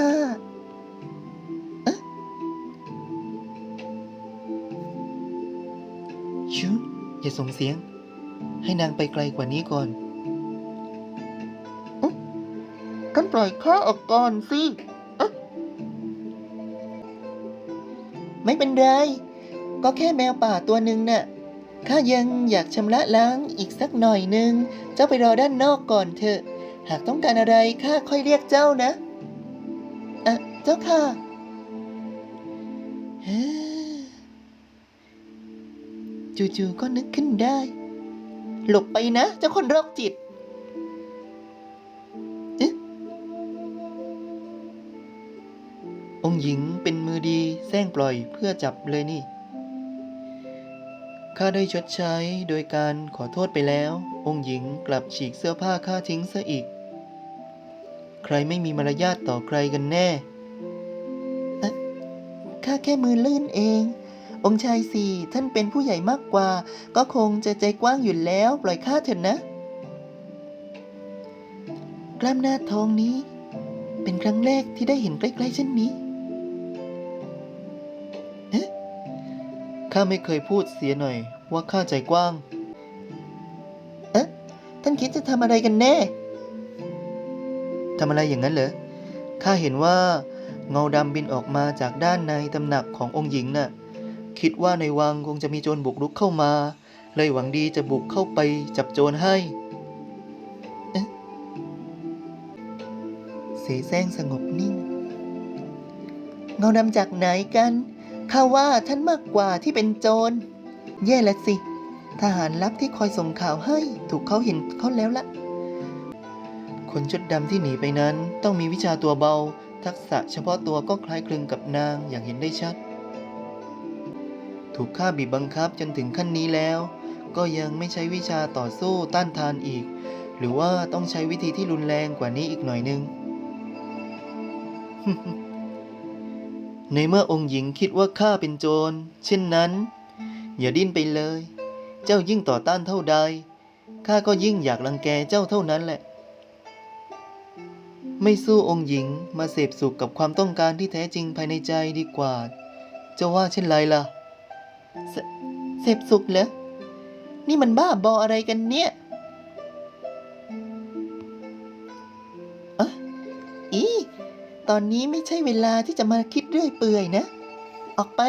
ข้าเอ๊ะชูอย่าส่งเสียง ให้นางไปไกลกว่านี้ก่อนอ๊ะท่านปล่อยข้าออกก่อนสิ ไม่เป็นไร ก็แค่แมวป่าตัวหนึ่งน่ะ ข้ายังอยากชำระล้างอีกสักหน่อยหนึ่งเจ้าไปรอด้านนอกก่อนเถอะ หากต้องการอะไรข้าค่อยเรียกเจ้านะ เจ้าค่ะเฮ้อจู่ๆก็นึกขึ้นได้ หลบไปนะ เจ้าคนโรคจิตองหญิงเป็นมือดีแซงปล่อยเพื่อจับเลยนี่ ข้าได้ชดใช้โดยการขอโทษไปแล้ว องค์หญิงกลับฉีกเสื้อผ้าข้าทิ้งซะอีก ใครไม่มีมารยาทต่อใครกันแน่ แค่มือลื่นเอง องค์ชายสี่ท่านเป็นผู้ใหญ่มากกว่า ก็คงจะใจกว้างอยู่แล้ว ปล่อยข้าเถอะนะ กล้ามหน้าทองนี้ เป็นครั้งแรกที่ได้เห็นใกล้ๆเช่นนี้ข้าไม่เคยพูดเสียหน่อยว่าข้าใจกว้าง เอ๊ะ ท่านคิดจะทำอะไรกันแน่ ทำอะไรอย่างนั้นเหรอ ข้าเห็นว่า เงาดำบินออกมาจากด้านในตำหนักขององค์หญิงน่ะ คิดว่าในวังคงจะมีโจรบุกรุกเข้ามา เลยหวังดีจะบุกเข้าไปจับโจรให้เอ๊ะเสแสร้งสงบนิ่ง เงาดำจากไหนกันข้าว่าท่านมากกว่าที่เป็นโจร แย่ละสิ ทหารลับที่คอยส่งข่าวให้ ถูกเขาเห็นเขาแล้วละคนชุดดำที่หนีไปนั้นต้องมีวิชาตัวเบา ทักษะเฉพาะตัวก็คล้ายคลึงกับนางอย่างเห็นได้ชัด ถูกข้าบีบบังคับจนถึงขั้นนี้แล้ว ก็ยังไม่ใช้วิชาต่อสู้ต้านทานอีก หรือว่าต้องใช้วิธีที่รุนแรงกว่านี้อีกหน่อยนึง ในเมื่อองค์หญิงคิดว่าข้าเป็นโจร เช่นนั้น อย่าดิ้นไปเลย เจ้ายิ่งต่อต้านเท่าใดข้าก็ยิ่งอยากรังแกเจ้าเท่านั้นแหละ ไม่สู้องค์หญิงมาเสพสุขกับความต้องการที่แท้จริงภายในใจดีกว่าจ้าว่าเช่นไรล่ะเสเสพสุขเหรอ นี่มันบ้าบออะไรกันเนี่ยอะอีตอนนี้ไม่ใช่เวลาที่จะมาคิดเรื่อยเปื่อยนะ ออกไป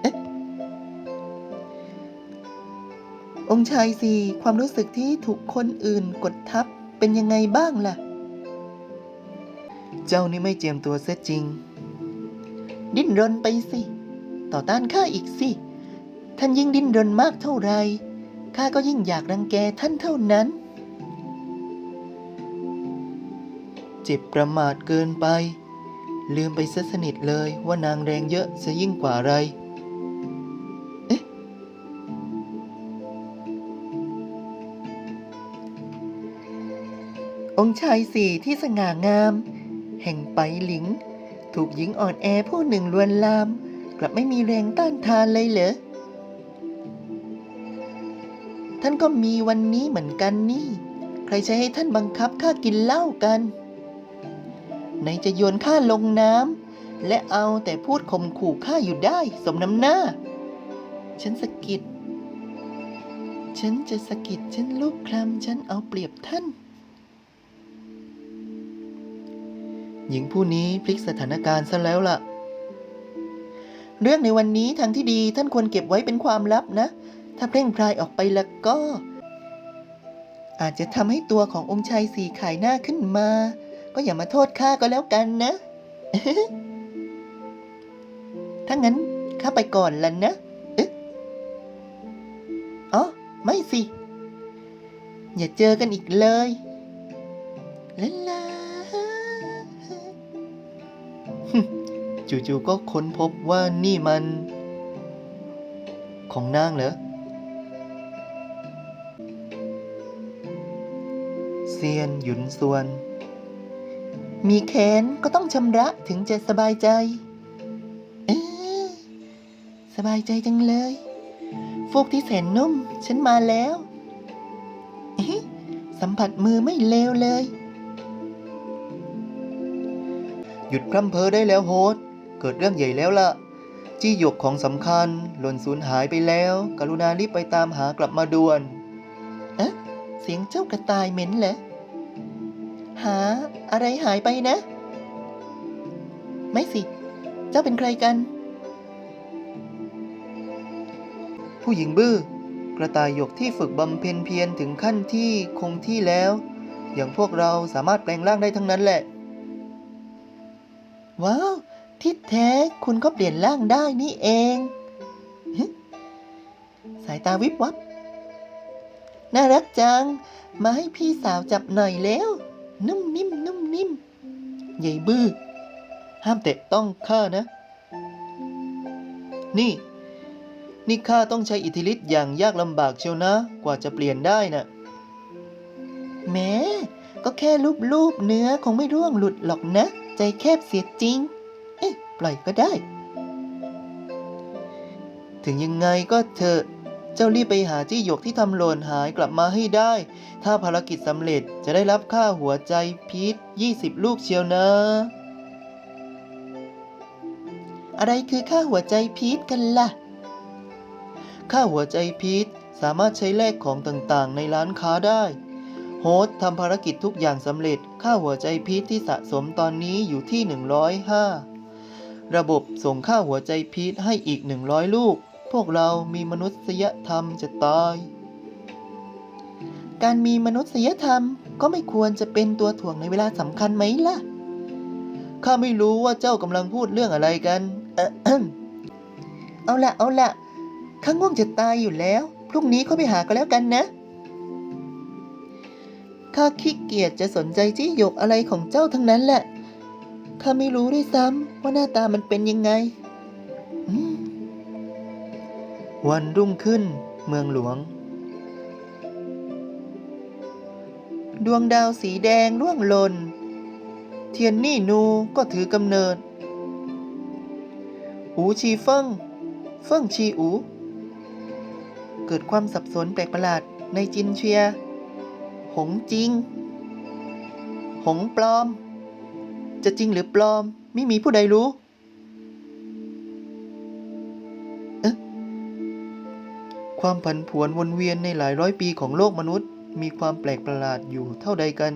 เอ๊ะองค์ชายสี่ความรู้สึกที่ถูกคนอื่นกดทับ เป็นยังไงบ้างล่ะ เจ้านี่ไม่เจียมตัวเสียจริง ดิ้นรนไปสิ ต่อต้านข้าอีกสิ ท่านยิ่งดิ้นรนมากเท่าไร ข้าก็ยิ่งอยากรังแกท่านเท่านั้น เจ็บประมาทเกินไป ลืมไปซะสนิทเลยว่านางแรงเยอะซะยิ่งกว่าอะไร องค์ชายสี่ที่สง่างาม แห่งไปหลิง ถูกหญิงอ่อนแอผู้หนึ่งลวนลาม กลับไม่มีแรงต้านทานเลยเหรอ ท่านก็มีวันนี้เหมือนกันนี่ ใครใช้ให้ท่านบังคับข้ากินเหล้ากันไหนจะโยนข้าลงน้ำและเอาแต่พูดข่มขู่ข้าอยู่ได้ สมน้ำหน้า ฉันสะกิด ฉันจะสะกิดฉันลูกคลำฉันเอาเปรียบท่าน หญิงผู้นี้พลิกสถานการณ์ซะแล้วล่ะ เรื่องในวันนี้ทางที่ดีท่านควรเก็บไว้เป็นความลับนะ ถ้าเพ่งพรายออกไปแล้วก็ อาจจะทำให้ตัวขององค์ชายสี่ขายหน้าขึ้นมา ก็อย่ามาโทษข้าก็แล้วกันนะ ถ้างั้นข้าไปก่อนละนะเอ๊ะอ๋อ ไม่สิ อย่าเจอกันอีกเลยลาลา จู่ๆก็ค้นพบว่านี่มัน ของนางเหรอเซียนหยุนส่วน มีแขนก็ต้องชำระถึงจะสบายใจเอ๊ะสบายใจจังเลย ฟูกที่แสนนุ่ม ฉันมาแล้วสัมผัสมือไม่เลวเลย หยุดพร่ำเพ้อได้แล้วโฮส เกิดเรื่องใหญ่แล้วล่ะ จี้หยกของสำคัญ หล่นสูญหายไปแล้ว กรุณารีบไปตามหากลับมาด่วนเอ๊ะเสียงเจ้ากระต่ายเหม็นเหรอหาอะไรหายไปนะ ไม่สิ เจ้าเป็นใครกัน ผู้หญิงบื้อ กระต่ายหยกที่ฝึกบำเพ็ญเพียรถึงขั้นที่คงที่แล้ว อย่างพวกเราสามารถแปลงร่างได้ทั้งนั้นแหละ ว้าว ที่แท้คุณก็เปลี่ยนร่างได้นี่เอง สายตาวิบวับ น่ารักจัง มาให้พี่สาวจับหน่อยแล้ว นุ่มนิ่มนุ่มนิ่มใหญ่บื้อ ห้ามเตะต้องข้านะ นี่ นี่ข้าต้องใช้อิทธิฤทธิ์อย่างยากลำบากเชียวนะ กว่าจะเปลี่ยนได้น่ะแม้ก็แค่รูปๆเนื้อคงไม่ร่วงหลุดหรอกนะ ใจแคบเสียจริง ปล่อยก็ได้ ถึงยังไงก็เถอะ เจ้ารีบไปหาจี้หยกที่ทำหล่นหายกลับมาให้ได้ ถ้าภารกิจสำเร็จจะได้รับค่าหัวใจพีช20 ลูกเชียวนะ อะไรคือค่าหัวใจพีชกันล่ะ ค่าหัวใจพีชสามารถใช้แลกของต่างๆ ในร้านค้าได้โฮสทำภารกิจทุกอย่างสำเร็จ ค่าหัวใจพีชที่สะสมตอนนี้อยู่ที่ 105 ระบบส่งค่าหัวใจพีชให้อีก 100 ลูก พวกเรามีมนุษยธรรมจะตาย การมีมนุษยธรรมก็ไม่ควรจะเป็นตัวถ่วงในเวลาสำคัญไหมล่ะ ข้าไม่รู้ว่าเจ้ากำลังพูดเรื่องอะไรกัน เอะเอิ่มเอาละเอาละข้าง่วงจะตายอยู่แล้ว พรุ่งนี้เขาไปหาก็แล้วกันนะข้าขี้เกียจจะสนใจจี้หยกอะไรของเจ้าทั้งนั้นแหละ ข้าไม่รู้ด้วยซ้ำ ว่าหน้าตามันเป็นยังไง วันรุ่งขึ้นเมืองหลวง ดวงดาวสีแดงร่วงหล่น เทียนนี่นูก็ถือกำเนิด อูชีเฟิงเฟิงชีอู เกิดความสับสนแปลกประหลาดในจินเชีย หงจริง หงปลอม จะจริงหรือปลอม ไม่มีผู้ใดรู้ เอ๊ะ ความผันผวนวนเวียนในหลายร้อยปีของโลกมนุษย์ มีความแปลกประหลาดอยู่เท่าใดกัน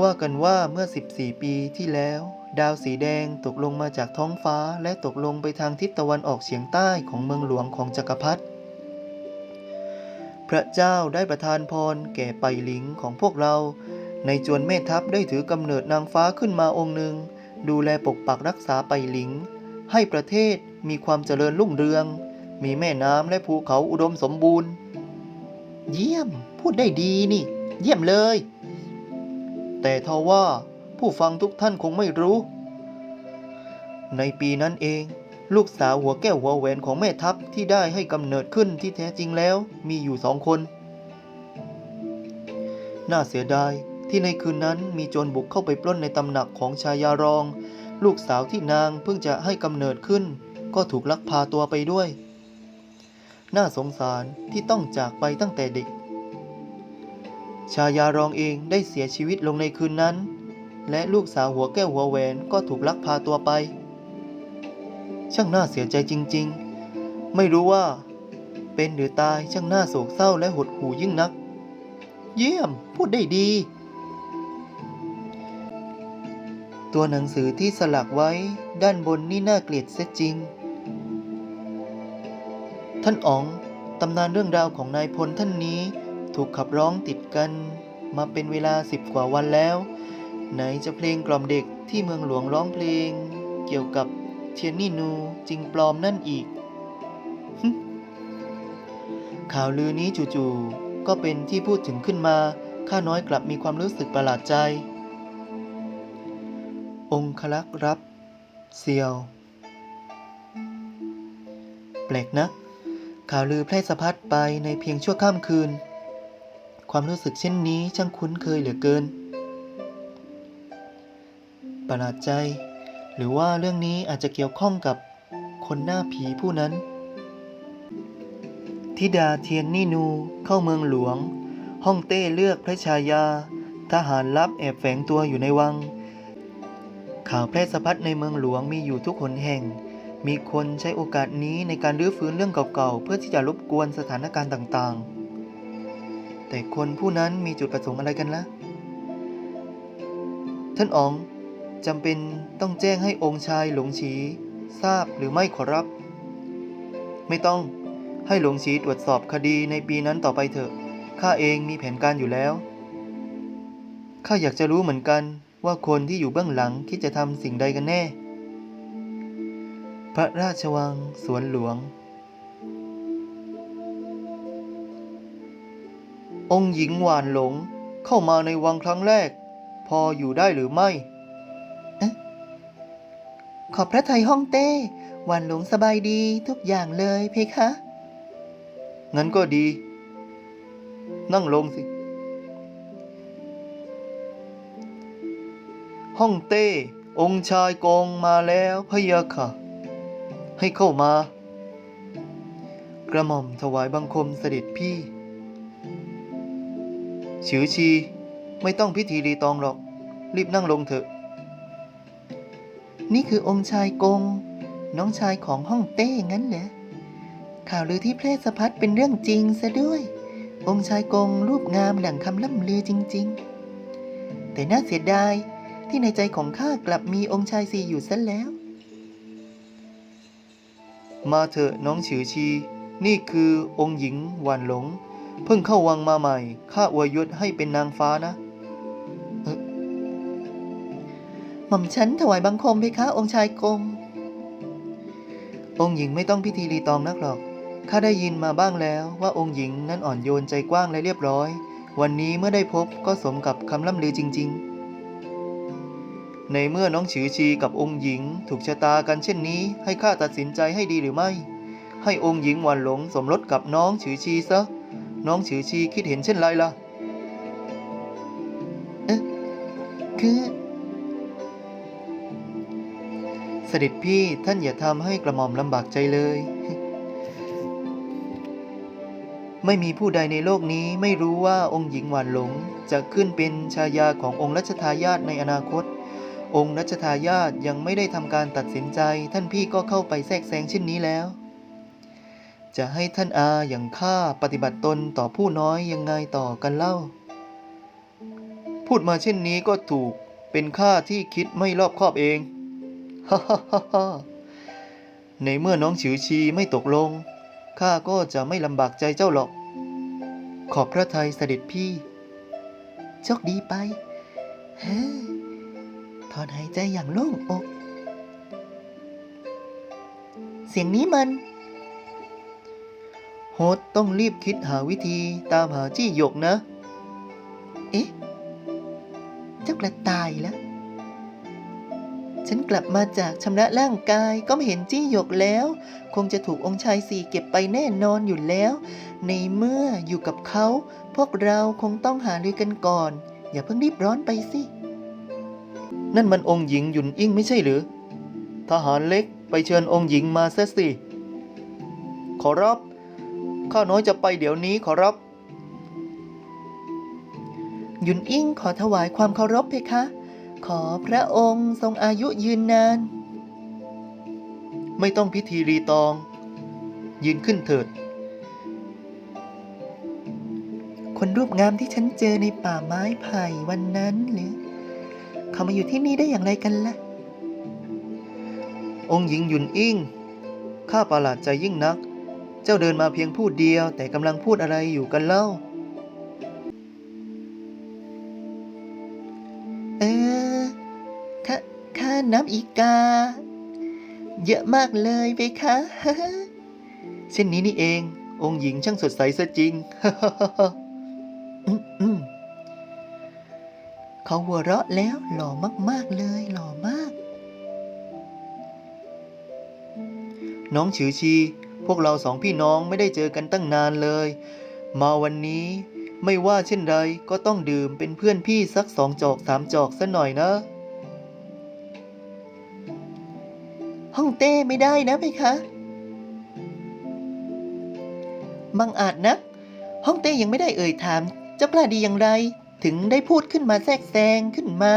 ว่ากันว่าเมื่อ 14 ปีที่แล้ว ดาวสีแดงตกลงมาจากท้องฟ้าและตกลงไปทางทิศตะวันออกเฉียงใต้ของเมืองหลวงของจักรพรรดิพระเจ้าได้ประทานพรแก่ไปหลิงของพวกเรา ในจวนเมธทัพได้ถือกำเนิดนางฟ้าขึ้นมาองค์หนึ่ง ดูแลปกปักรักษาไปหลิง ให้ประเทศมีความเจริญรุ่งเรือง มีแม่น้ำและภูเขาอุดมสมบูรณ์ เยี่ยม พูดได้ดีนี่ เยี่ยมเลย แต่ทว่าผู้ฟังทุกท่านคงไม่รู้ ในปีนั้นเอง ลูกสาวหัวแก้วหัวแหวนของแม่ทัพที่ได้ให้กำเนิดขึ้นที่แท้จริงแล้วมีอยู่สองคน น่าเสียดาย ที่ในคืนนั้นมีโจรบุกเข้าไปปล้นในตำหนักของชายารอง ลูกสาวที่นางเพิ่งจะให้กำเนิดขึ้น ก็ถูกลักพาตัวไปด้วย น่าสงสารที่ต้องจากไปตั้งแต่เด็ก ชายารองเองได้เสียชีวิตลงในคืนนั้น และลูกสาวหัวแก้วหัวแหวนก็ถูกลักพาตัวไป ช่างน่าเสียใจจริง ๆ ไม่รู้ว่า เป็นหรือตายช่างน่าโศกเศร้าและหดหู่ยิ่งนัก เยี่ยม พูดได้ดี ตัวหนังสือที่สลักไว้ด้านบนนี่น่าเกลียดเสียจริง ท่านอ๋องตำนานเรื่องราวของนายพลท่านนี้ ถูกขับร้องติดกัน มาเป็นเวลาสิบกว่าวันแล้ว ไหนจะเพลงกล่อมเด็กที่เมืองหลวงร้องเพลง เกี่ยวกับเทียนนี่นูจริงปลอมนั่นอีก ข่าวลือนี้จู่ๆก็เป็นที่พูดถึงขึ้นมา ข้าน้อยกลับมีความรู้สึกประหลาดใจ องคลักษ์รับเซียว แปลกนะข่าวลือแพร่สะพัดไปในเพียงชั่วข้ามคืน ความรู้สึกเช่นนี้ช่างคุ้นเคยเหลือเกิน ประหลาดใจ หรือว่าเรื่องนี้อาจจะเกี่ยวข้องกับคนหน้าผีผู้นั้นทิดาเทียนนี่นูเข้าเมืองหลวง ห้องเต้เลือกพระชายา ทหารลับแอบแฝงตัวอยู่ในวัง ข่าวแพร่สะพัดในเมืองหลวงมีอยู่ทุกหนแห่ง มีคนใช้โอกาสนี้ในการรื้อฟื้นเรื่องเก่าๆ เพื่อที่จะรบกวนสถานการณ์ต่างๆ แต่คนผู้นั้นมีจุดประสงค์อะไรกันละ่ะ ท่านอ๋องจำเป็นต้องแจ้งให้องค์ชายหลงฉีทราบหรือไม่ขอรับ ไม่ต้องให้หลงฉีตรวจสอบคดีในปีนั้นต่อไปเถอะ ข้าเองมีแผนการอยู่แล้ว ข้าอยากจะรู้เหมือนกัน ว่าคนที่อยู่เบื้องหลังคิดจะทำสิ่งใดกันแน่ พระราชวังสวนหลวง องค์หญิงหวานหลงเข้ามาในวังครั้งแรก พออยู่ได้หรือไม่ ขอบพระทัยห้องเต้หวานหลงสบายดีทุกอย่างเลยเพคะ งั้นก็ดี นั่งลงสิ ห้องเต้ องค์ชายกองมาแล้วพะยะค่ะ ให้เข้ามา กระหม่อมถวายบังคมเสด็จพี่ฉือชีไม่ต้องพิธีรีตองหรอก รีบนั่งลงเถอะ นี่คือองค์ชายกง น้องชายของห้องเต้งั้นเหรอข่าวลือที่แพร่สะพัดเป็นเรื่องจริงซะด้วย องค์ชายกงรูปงามดั่งคำล่ำลือจริง ๆ แต่น่าเสียดาย ที่ในใจของข้ากลับมีองค์ชายซีอยู่ซะแล้ว มาเถอะน้องฉือชี นี่คือองค์หญิงหวานหลง เพิ่งเข้าวังมาใหม่ ข้าอวยยศให้เป็นนางฟ้านะเอ่อหม่อมฉันถวายบังคมเพคะ องค์ชายกงองค์หญิงไม่ต้องพิธีรีตองนักหรอก ข้าได้ยินมาบ้างแล้วว่าองค์หญิงนั้นอ่อนโยนใจกว้างและเรียบร้อย วันนี้เมื่อได้พบก็สมกับคำล่ำลือจริง ๆ ในเมื่อน้องฉือชีกับองค์หญิง ถูกชะตากันเช่นนี้ ให้ข้าตัดสินใจให้ดีหรือไม่ ให้องค์หญิงหวานหลงสมรสกับน้องฉือชีซะ น้องฉือชีคิดเห็นเช่นไรล่ะ เอ๊ะ คือ เสด็จพี่ท่านอย่าทำให้กระหม่อมลำบากใจเลย ไม่มีผู้ใดในโลกนี้ไม่รู้ว่าองค์หญิงหวานหลงจะขึ้นเป็นชายาขององค์รัชทายาทในอนาคต องค์รัชทายาทยังไม่ได้ทำการตัดสินใจ ท่านพี่ก็เข้าไปแทรกแซงเช่นนี้แล้ว จะให้ท่านอาอย่างข้าปฏิบัติตนต่อผู้น้อยยังไงต่อกันเล่า พูดมาเช่นนี้ก็ถูกเป็นข้าที่คิดไม่รอบคอบเองฮ่าฮ่าฮ่าในเมื่อน้องฉือชีไม่ตกลงข้าก็จะไม่ลำบากใจเจ้าหรอก ขอบพระทัยเสด็จพี่โชคดีไปเฮ้ ถอนหายใจอย่างโล่งอก เสียงนี้มัน โฮสต้องรีบคิดหาวิธีตามหาจี้หยกนะ เอ๊ะ เจ้ากระต่ายแล้ว ฉันกลับมาจากชำระร่างกายก็ไม่เห็นจี้หยกแล้ว คงจะถูกองค์ชายสี่เก็บไปแน่นอนอยู่แล้ว ในเมื่ออยู่กับเขา พวกเราคงต้องหารือกันก่อน อย่าเพิ่งรีบร้อนไปสิ นั่นมันองค์หญิงหยุนอิ่งไม่ใช่หรือ ทหารเล็กไปเชิญองค์หญิงมาซะสิ ขอรับ ข้าน้อยจะไปเดี๋ยวนี้ขอรับ หยุนอิ่งขอถวายความเคารพเพคะ ขอพระองค์ทรงอายุยืนนาน ไม่ต้องพิธีรีตอง ยืนขึ้นเถิด คนรูปงามที่ฉันเจอในป่าไม้ไผ่วันนั้นหรือ เขามาอยู่ที่นี่ได้อย่างไรกันล่ะ องค์หญิงหยุนอิงข้าประหลาดใจยิ่งนัก เจ้าเดินมาเพียงผู้เดียว แต่กำลังพูดอะไรอยู่กันเล่า เออข้าข้านับอีกา เยอะมากเลยไปคะเช่นนี้นี่เอง องค์หญิงช่างสดใสซะจริง อืมอืม เขาหัวเราะแล้วหล่อมากๆเลยหล่อมาก น้องฉือชี พวกเราสองพี่น้องไม่ได้เจอกันตั้งนานเลย มาวันนี้ไม่ว่าเช่นไรก็ต้องดื่มเป็นเพื่อนพี่สักสองจอกสามจอกซะหน่อยนะ ห้องเต้ไม่ได้นะเพคะบังอาจนักห้องเต้ยังไม่ได้เอ่ยถาม เจ้ากล้าดีอย่างไร ถึงได้พูดขึ้นมาแทรกแซงขึ้นมา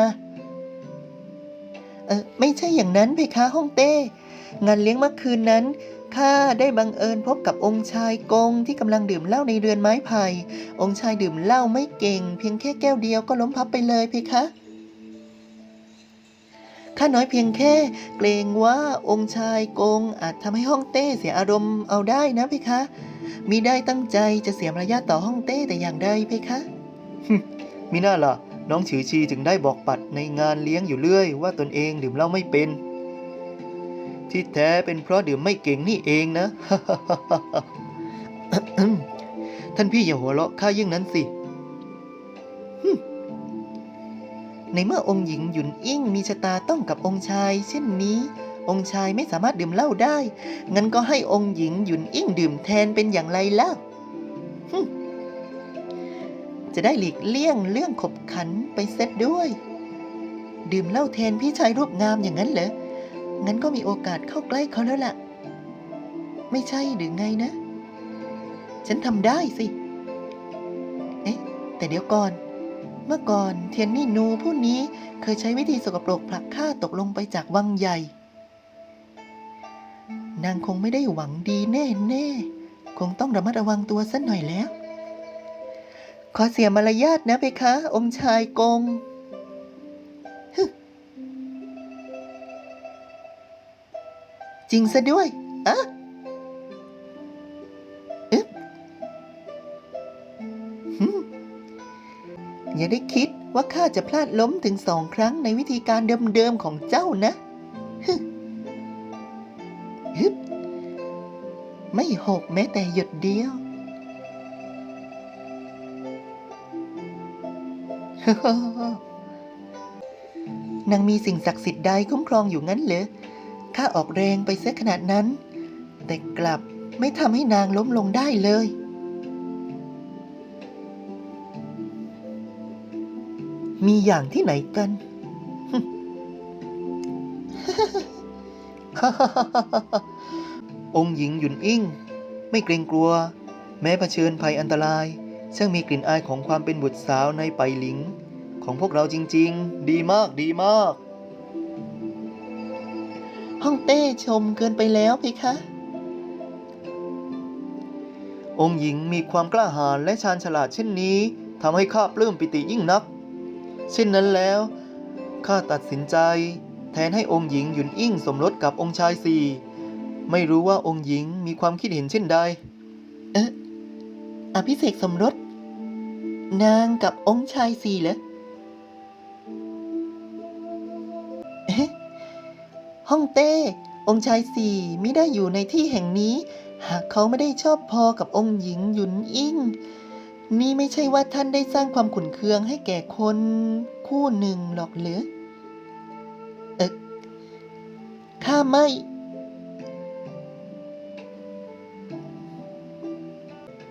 เออไม่ใช่อย่างนั้นเพคะฮ่องเต้ งานเลี้ยงเมื่อคืนนั้นข้าได้บังเอิญพบกับองค์ชายกงที่กำลังดื่มเหล้าในเรือนไม้ไผ่ องค์ชายดื่มเหล้าไม่เก่ง เพียงแค่แก้วเดียวก็ล้มพับไปเลยเพคะข้าน้อยเพียงแค่เกรงว่าองค์ชายกงอาจทำให้ฮ่องเต้เสียอารมณ์เอาได้นะเพคะมิได้ตั้งใจจะเสียมารยาทต่อฮ่องเต้แต่อย่างใดเพคะ มิน่าล่ะน้องฉือชีถึงได้บอกปัดในงานเลี้ยงอยู่เรื่อย ว่าตนเองดื่มเหล้าไม่เป็น ที่แท้เป็นเพราะดื่มไม่เก่งนี่เองนะท่านพี่อย่าหัวเราะข้ายิ่งนั้นสิ ในเมื่อองค์หญิงหยุนอิ่งมีชะตาต้องกับองค์ชาย เช่นนี้ องค์ชายไม่สามารถดื่มเหล้าได้ งั้นก็ให้องค์หญิงหยุนอิ่งดื่มแทนเป็นอย่างไรล่ะฮึ จะได้หลีกเลี่ยงเรื่องขบขันไปเซ็ตด้วย ดื่มเหล้าแทนพี่ชายรูปงามอย่างนั้นเหรอ งั้นก็มีโอกาสเข้าใกล้เขาแล้วล่ะ ไม่ใช่หรือไงนะ ฉันทำได้สิ เอ๊ะ แต่เดี๋ยวก่อน เมื่อก่อนเทียนนี่นูผู้นี้เคยใช้วิธีสกปรกผลักข้าตกลงไปจากวังใหญ่ นางคงไม่ได้หวังดีแน่แน่ๆคงต้องระมัดระวังตัวสักหน่อยแล้ว ขอเสียมารยาทนะเพคะ องค์ชายกง จริงซะด้วยอะอึ๊บอย่าได้คิดว่าข้าจะพลาดล้มถึงสองครั้งในวิธีการเดิมๆของเจ้านะฮึฮึบไม่หกแม้แต่หยดเดียว นางมีสิ่งศักดิ์สิทธิ์ใดคุ้มครองอยู่งั้นเหรอข้าออกแรงไปเสียขนาดนั้น แต่กลับไม่ทำให้นางล้มลงได้เลย มีอย่างที่ไหนกัน องค์หญิงหยุนอิ่ง ไม่เกรงกลัว แม้เผชิญภัยอันตราย ช่างมีกลิ่นอายของความเป็นบุตรสาวในไปหลิง ของพวกเราจริง ๆ ดีมากดีมากฮ่องเต้ชมเกินไปแล้วเพคะ องค์หญิงมีความกล้าหาญและชาญฉลาดเช่นนี้ทำให้ข้าปลื้มปิติยิ่งนัก เช่นนั้นแล้วข้าตัดสินใจ แทนให้องค์หญิงหยุนอิ่งสมรสกับองค์ชายสี่ไม่รู้ว่าองค์หญิงมีความคิดเห็นเช่นใด เอ๊ะ อภิเษกสมรส นางกับองค์ชายสี่เหรอเอ๊ะฮ่องเต้ องค์ชายสี่ไม่ได้อยู่ในที่แห่งนี้ หากเขาไม่ได้ชอบพอกับองค์หญิงหยุนอิ่ง นี่ไม่ใช่ว่าท่านได้สร้างความขุ่นเคืองให้แก่คนคู่หนึ่งหรอกหรือ เอ๊ะข้าไม่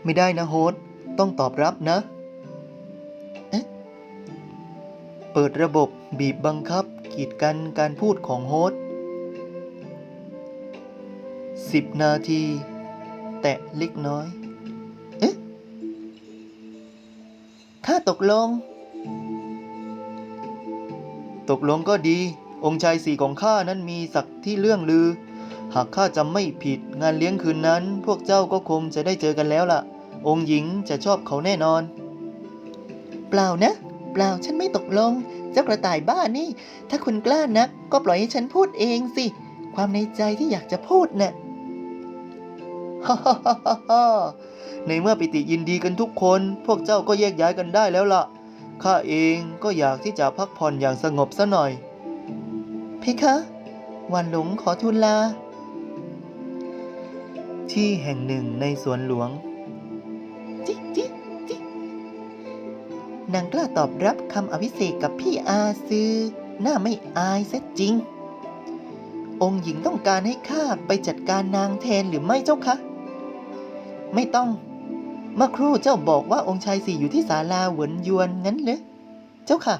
ไม่ได้นะโฮสต้องตอบรับนะเอ๊ะเปิดระบบบีบบังคับ กีดกันการพูดของโฮสสิบนาที แตะเล็กน้อย เอ๊ะข้าตกลง ตกลงก็ดี องค์ชายสี่ของข้านั้นมีศักดิ์ที่เรื่องลือ หากข้าจำไม่ผิดงานเลี้ยงคืนนั้น พวกเจ้าก็คงจะได้เจอกันแล้วล่ะ องค์หญิงจะชอบเขาแน่นอน เปล่านะ เปล่าฉันไม่ตกลง เจ้ากระต่ายบ้านี่ ถ้าคุณกล้านัก ก็ปล่อยให้ฉันพูดเองสิ ความในใจที่อยากจะพูดน่ะฮ่าฮ่าฮ่าฮ่าในเมื่อปิติยินดีกันทุกคน พวกเจ้าก็แยกย้ายกันได้แล้วล่ะข้าเองก็อยากที่จะพักผ่อนอย่างสงบซะหน่อย เพคะวันหลงขอทูลลา ที่แห่งหนึ่งในสวนหลวง จิจิจินางกล้าตอบรับคำอภิเษกกับพี่อาซือ หน้าไม่อายเสียจริง องค์หญิงต้องการให้ข้าไปจัดการนางแทนหรือไม่เจ้าคะ ไม่ต้อง เมื่อครู่เจ้าบอกว่าองค์ชายสี่อยู่ที่ศาลาหวนยวนงั้นเหรอเจ้าค่ะ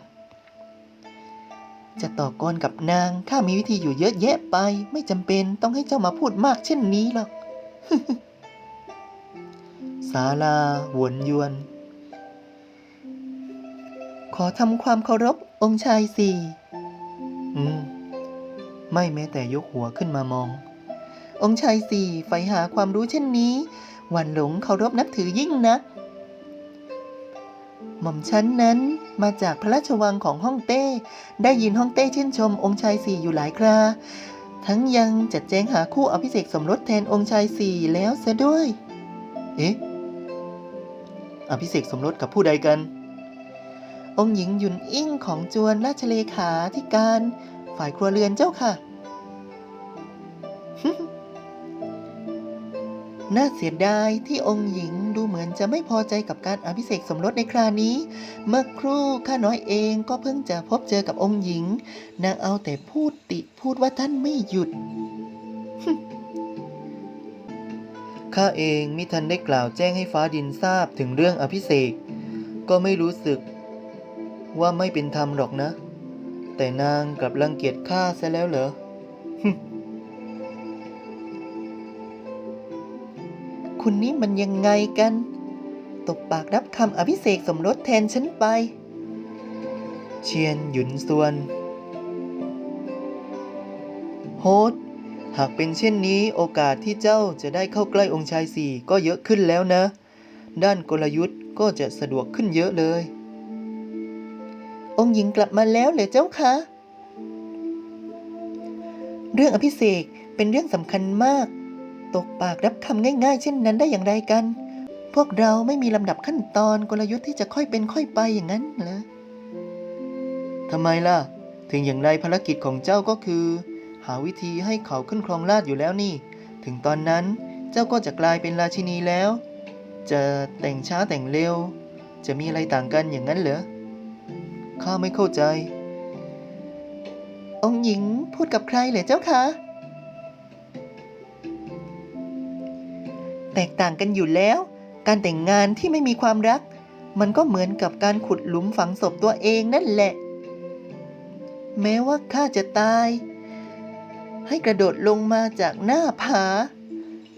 จะต่อกรกับนางข้ามีวิธีอยู่เยอะแยะไป ไม่จำเป็นต้องให้เจ้ามาพูดมากเช่นนี้หรอก ศาลาหวนยวน ขอทำความเคารพองค์ชายสี่อืม ไม่แม้แต่ยกหัวขึ้นมามอง องค์ชายสี่ใฝ่หาความรู้เช่นนี้ หวันหลงเคารพนับถือยิ่งนัก หม่อมชั้นนั้นมาจากพระราชวังของฮ่องเต้ ได้ยินฮ่องเต้ชื่นชมองค์ชายสี่อยู่หลายคราทั้งยังจัดแจงหาคู่อภิเษกสมรสแทนองค์ชายสี่แล้วเสียด้วย เอ๊ะ อภิเษกสมรสกับผู้ใดกัน องค์หญิงหยุนอิ่งของจวนราชเลขาธิการฝ่ายครัวเรือนเจ้าค่ะ น่าเสียดายที่องค์หญิงดูเหมือนจะไม่พอใจกับการอภิเษกสมรสในครานี้ เมื่อครู่ข้าน้อยเองก็เพิ่งจะพบเจอกับองค์หญิง นางเอาแต่พูดติพูดว่าท่านไม่หยุด ข้าเองมิทันได้กล่าวแจ้งให้ฟ้าดินทราบถึงเรื่องอภิเษกก็ไม่รู้สึกว่าไม่เป็นธรรมหรอกนะ แต่นางกลับรังเกียจข้าซะแล้วเหรอคุณนี่มันยังไงกัน ตบปากรับคำอภิเษกสมรสแทนฉันไป เชียนหยุนส่วน โฮด หากเป็นเช่นนี้โอกาสที่เจ้าจะได้เข้าใกล้องค์ชายสี่ก็เยอะขึ้นแล้วนะ ด้านกลยุทธ์ก็จะสะดวกขึ้นเยอะเลย องค์หญิงกลับมาแล้วเหรอเจ้าคะ เรื่องอภิเษกเป็นเรื่องสำคัญมาก ตกปากรับคำง่าย ๆ เช่นนั้นได้อย่างไรกัน พวกเราไม่มีลำดับขั้นตอนกลยุทธ์ที่จะค่อยเป็นค่อยไปอย่างนั้นเหรอทำไมล่ะ ถึงอย่างไรภารกิจของเจ้าก็คือ หาวิธีให้เขาขึ้นครองราชอยู่แล้วนี่ ถึงตอนนั้นเจ้าก็จะกลายเป็นราชินีแล้ว จะแต่งช้าแต่งเร็ว จะมีอะไรต่างกันอย่างนั้นเหรอ ข้าไม่เข้าใจ องหญิงพูดกับใครเหรอเจ้าคะ แตกต่างกันอยู่แล้ว การแต่งงานที่ไม่มีความรัก มันก็เหมือนกับการขุดหลุมฝังศพตัวเองนั่นแหละ แม้ว่าข้าจะตาย ให้กระโดดลงมาจากหน้าผา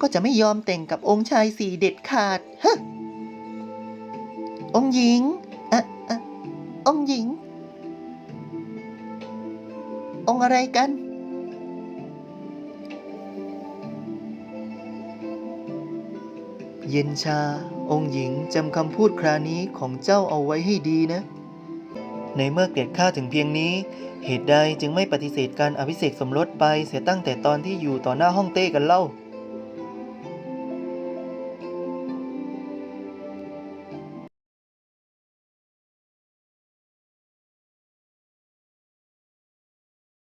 ก็จะไม่ยอมแต่งกับองค์ชายสี่เด็ดขาดฮะองค์หญิงอะอะองค์หญิง องค์อะไรกัน เย็นชา องค์หญิงจำคำพูดครานี้ของเจ้าเอาไว้ให้ดีนะ ในเมื่อเกลียดข้าถึงเพียงนี้ เหตุใดจึงไม่ปฏิเสธการอภิเษกสมรสไปเสียตั้งแต่ตอนที่อยู่ต่อหน้าห้องเต้กันเล่า